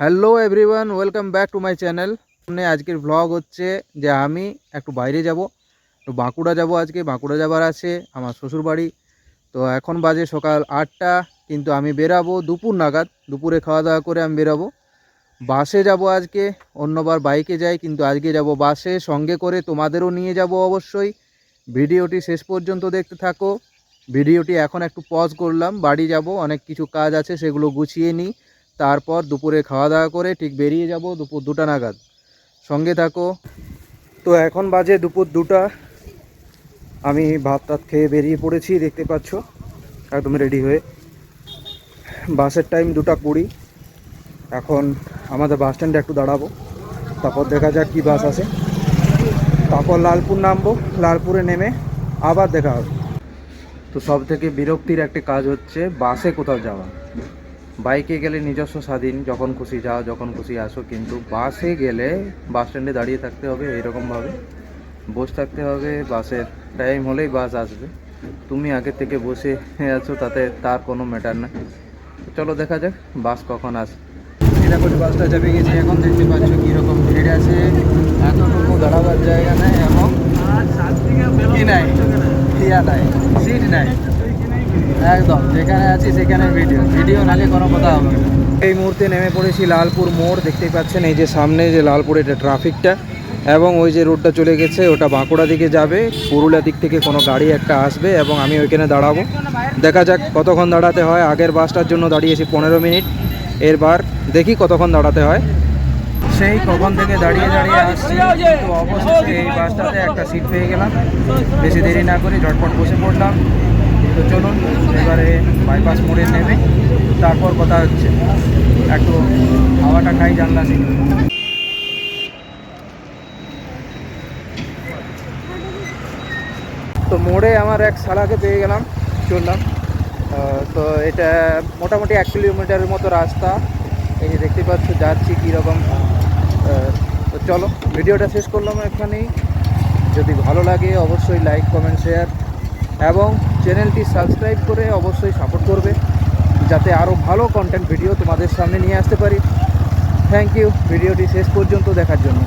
Hello everyone, welcome back to my channel. সামনে আজকের blog হচ্ছে যে আমি একটু বাইরে যাব। তো বাঁকুড়া যাব আজকে, বাঁকুড়া যাবার আছে আমার শ্বশুর বাড়ি তো এখন বাজে সকাল আটটা, কিন্তু আমি বেরাবো দুপুর নাগাদ। দুপুরে খাওয়া দাওয়া করে আমি বেরাবো। বাসে যাব আজকে, অন্যবার বাইকে যাই, কিন্তু আজকে যাব বাসে। সঙ্গে করে তোমাদেরও নিয়ে যাব অবশ্যই। ভিডিওটি শেষ পর্যন্ত দেখতে থাকো। ভিডিওটি এখন একটু পজ করলাম, বাড়ি যাব, অনেক কিছু কাজ আছে, সেগুলো গুছিয়ে নিই। তারপর দুপুরে খাওয়া দাওয়া করে ঠিক বেরিয়ে যাব দুপুর দুটা নাগাদ। সঙ্গে থাকো। তো এখন বাজে দুপুর দুটা। আমি ভাত টাত খেয়ে বেরিয়ে পড়েছি, দেখতে পাচ্ছ। একদম রেডি হয়ে। বাসের টাইম দুটা কুড়ি। এখন আমাদের বাস স্ট্যান্ডে একটু দাঁড়াবো। তারপর দেখা যাক কী বাস আছে তারপর লালপুর নামবো। লালপুরে নেমে আবার দেখা হবে। তো সব থেকে বিরক্তির একটি কাজ হচ্ছে বাসে কোথাও যাওয়া। বাইকে গেলে নিজস্ব স্বাধীন যখন খুশি যাও যখন খুশি আসো কিন্তু বাসে গেলে বাস স্ট্যান্ডে দাঁড়িয়ে থাকতে হবে এরকমভাবে। বসে থাকতে হবে বাসের টাইম হলেই বাস আসবে। তুমি আগে থেকে বসে আছো তাতে তার কোনো ম্যাটার না। চলো দেখা যাক বাস কখন আসে। বাসটা চাপে গেছে এখন দেখতে পাচ্ছ কীরকম ভিড় আছে। এতটুকু দাঁড়াবার জায়গা নেই এবং কি নাই? ইয়া নাই। সিট নাই। একদম যেখানে আছি সেখানে ভিডিও ভিডিও নালে কোনো কথা হবে না। এই মুহূর্তে নেমে পড়েছি লালপুর মোড় দেখতেই পাচ্ছেন এই যে সামনে যে লালপুর এটা ট্রাফিকটা এবং ওই যে রোডটা চলে গেছে ওটা বাঁকুড়া দিকে যাবে। পুরুলিয়া দিক থেকে কোনো গাড়ি একটা আসবে এবং আমি ওইখানে দাঁড়াবো। দেখা যাক কতক্ষণ দাঁড়াতে হয়। আগের বাসটার জন্য দাঁড়িয়েছি পনেরো মিনিট। এরবার দেখি কতক্ষণ দাঁড়াতে হয়। সেই কখন থেকে দাঁড়িয়ে দাঁড়িয়ে আসছি তো অবশেষে এই বাসটাতে একটা সিট পেয়ে গেলাম। বেশি দেরি না করে ঝটপট বসে পড়লাম। তো চলুন, এবারে বাইপাস মোড়ে নেমে তারপর কথা হচ্ছে। একটু হাওয়াটা খাই জানলা থেকে। তো মোড়ে আমার এক শালাকে পেয়ে গেলাম, চললাম। তো এটা মোটামুটি এক কিলোমিটারের মতো রাস্তা। এই যে দেখতে পাচ্ছ, যাচ্ছি কীরকম। তো চলো, ভিডিওটা শেষ করলাম এখানেই। যদি ভালো লাগে, অবশ্যই লাইক কমেন্ট শেয়ার এবং চ্যানেলটি সাবস্ক্রাইব করে অবশ্যই সাপোর্ট করবে, যাতে আরও ভালো কন্টেন্ট ভিডিও তোমাদের সামনে নিয়ে আসতে পারি। থ্যাংক ইউ ভিডিওটি শেষ পর্যন্ত দেখার জন্য।